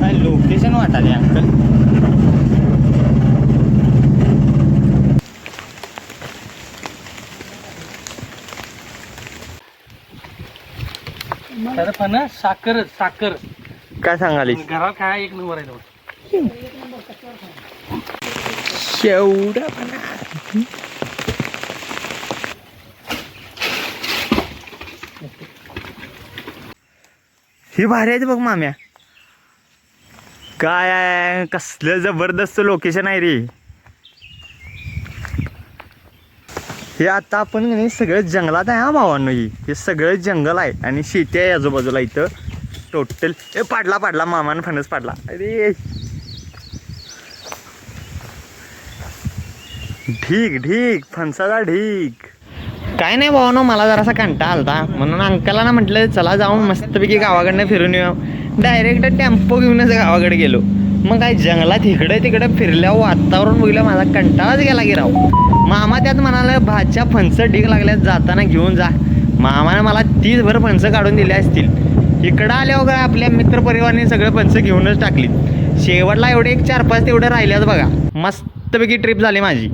काय location वाटाले uncle खरं पण ना, साखर साखर काय सांगाली घरात काय एक नंबर आहे तो. शेवडा ही भारी आहे बघ माम्या. काय आहे? कसलं जबरदस्त लोकेशन आहे रे. हे आता आपण नाही सगळं जंगलात आहे हा भावांनो ही. हे सगळं जंगल आहे आणि शेती आहे आजूबाजूला इथं. टोटल ए पाडला पाडला मामानं फणस पाडला. अरे. ढीक ढीक फणसाचा ढीक काय नाही भाऊ ना मला जरासा कंटाळा आलता. म्हणून अंकला ना म्हटलं चला जाऊन मस्तपैकी गावाकडनं फिरून येऊ. डायरेक्ट टेम्पो घेऊनच गावाकडे गेलो. मग काय जंगलात इकडे तिकडे फिरल्यावर वातावरण बघितलं माझा कंटाळाच गेला की राव. मामा त्यात म्हणाला भाच्या फणसं ढीक लागल्यात जाताना घेऊन जा. मामाने मला तीस भर फणसं काढून दिले असतील. इकडं आल्यावर काय आपल्या मित्रपरिवाराने सगळं फणसं घेऊनच टाकली. शेवटला एवढे एक चार पाच तेवढे राहिल्यात बघा. मस्तपैकी ट्रिप झाली माझी.